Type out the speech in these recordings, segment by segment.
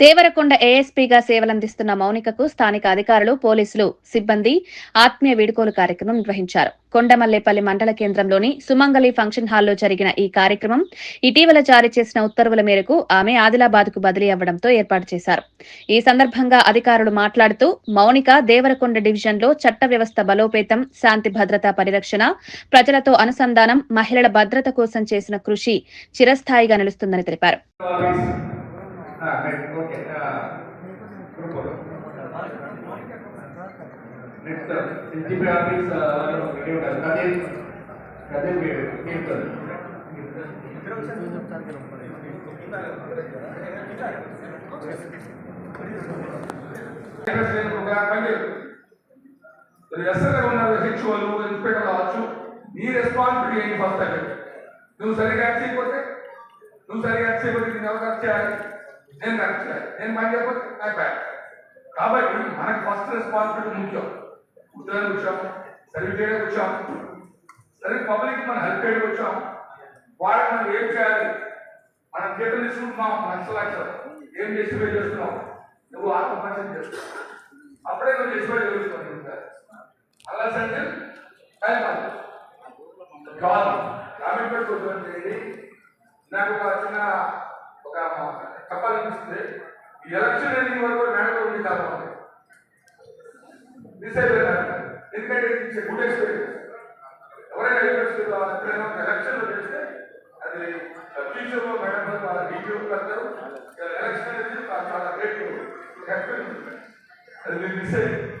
దేవరకొండ ఏఎస్పీగా సేవలందిస్తున్న మౌనికకు స్థానిక అధికారులు పోలీసులు సిబ్బంది ఆత్మీయ వీడుకోలు కార్యక్రమం నిర్వహించారు. కొండమల్లేపల్లి మండల కేంద్రంలోని సుమంగళి ఫంక్షన్ హాల్లో జరిగిన ఈ కార్యక్రమం ఇటీవల జారీ చేసిన ఉత్తర్వుల మేరకు ఆమె ఆదిలాబాద్కు బదిలీ అవ్వడంతో ఏర్పాటు చేశారు. ఈ సందర్భంగా అధికారులు మాట్లాడుతూ మౌనిక దేవరకొండ డివిజన్లో చట్ట వ్యవస్థ బలోపేతం శాంతి భద్రత పరిరక్షణ ప్రజలతో అనుసంధానం మహిళల భద్రత కోసం చేసిన కృషి చిరస్థాయిగా నిలుస్తుందని తెలిపారు. हाँ करेक्ट ओके ग्रुप बोलो नेक्स्ट सिंधी पे आप इस वीडियो का कादिल कादिल के कीर्तन ಪ್ರೋಗ್ರಾಮ್ ಬಂದಿರು ಹೆಸರನ್ನ ಹೆಚ್ಚುವಲ್ ಇನ್ಸ್ಪೆಕ್ಟರ್ ಆಚು ಈ ರೆಸ್ಪಾನ್ಸಿಬಿಲಿಟಿ ಏನು ಬರ್ತಾ ಇರಬೇಕು ನೀವು ಸರಿಯಾಗಿ ಸಿಗುತ್ತೆ ನೀವು ಸರಿಯಾಗಿ ಸಿಗೋದ್ರಿಂದ ಯಾವಾಗ ಆಗ್ತಾ నేను కరెక్ట్ నేను పని చేయకపోతే నాకు బ్యాడ్ కాబట్టి మనకి ఫస్ట్ రెస్పాన్సిబిలిటీ ముఖ్యం. ఉద్యోగానికి వచ్చాం సర్వీస్ చేయడానికి వచ్చాం సరే పబ్లిక్ మనం హెల్ప్ చేయడానికి వచ్చాం వాళ్ళకి మనం ఏం చేయాలి? మనం జీతం తీసుకుంటున్నాం లక్ష లక్షలు. ఏం జస్టిఫై చేస్తున్నాం నువ్వు ఆత్మహత్య చేస్తున్నావు. అప్పుడే నువ్వు జస్టిఫై చేస్తున్నావు. అలా సంజయ్ టైం అది కాదు. కమిట్మెంట్ ఉంటుంది నాకు ఒక చిన్న ఒక చెప్పాలనిపిస్తుంది ఈ ఎలక్షన్ ఎండింగ్ వరకు మేడం ఉంది చాలా మిస్ అయిపోయినారు ఎందుకంటే ఇది గుడ్ ఎక్స్పీరియన్స్ ఎవరైనా ఎలక్షన్ ఎప్పుడైనా ఒక ఎలక్షన్ చేస్తే అది ఫ్యూచర్లో మేడం వాళ్ళ డీటెయిల్ కడతారు ఎలక్షన్ అనేది చాలా గ్రేట్ ఎక్స్పీరియన్స్ అది మీరు మిస్ అయ్యింది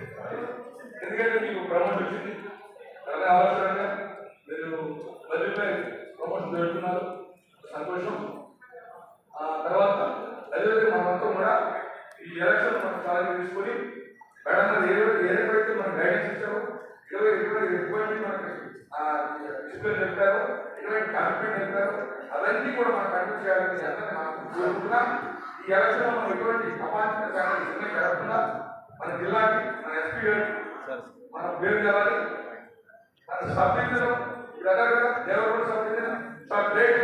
మనం తీసుకొని మేడం గారు ఏ ఏ రకమైతే మనం గైడెన్స్ ఇచ్చారో. ఇరవై ఇరవై ఎటువంటి మనకి డిసిప్లిన్ చెప్పారో. ఇరవై కమిట్మెంట్ చెప్పారో. అవన్నీ కూడా మనం కంటిన్యూ చేయాలని అందరినీ మనం కోరుకుంటున్నా ఈ ఎలక్షన్ మనం ఎటువంటి అపాంఛన కార్యక్రమం జరగకుండా మన జిల్లాకి మన ఎస్పీ గారికి మన పేరు తెలాలి మన సబ్జెక్టు చాలా గ్రేట్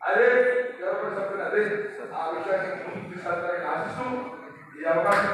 అదే దేవరకొండ సబ్జెక్ట్ అదే ఆ విషయాన్ని తీసుకెళ్తారని ఆశిస్తూ Y abogado.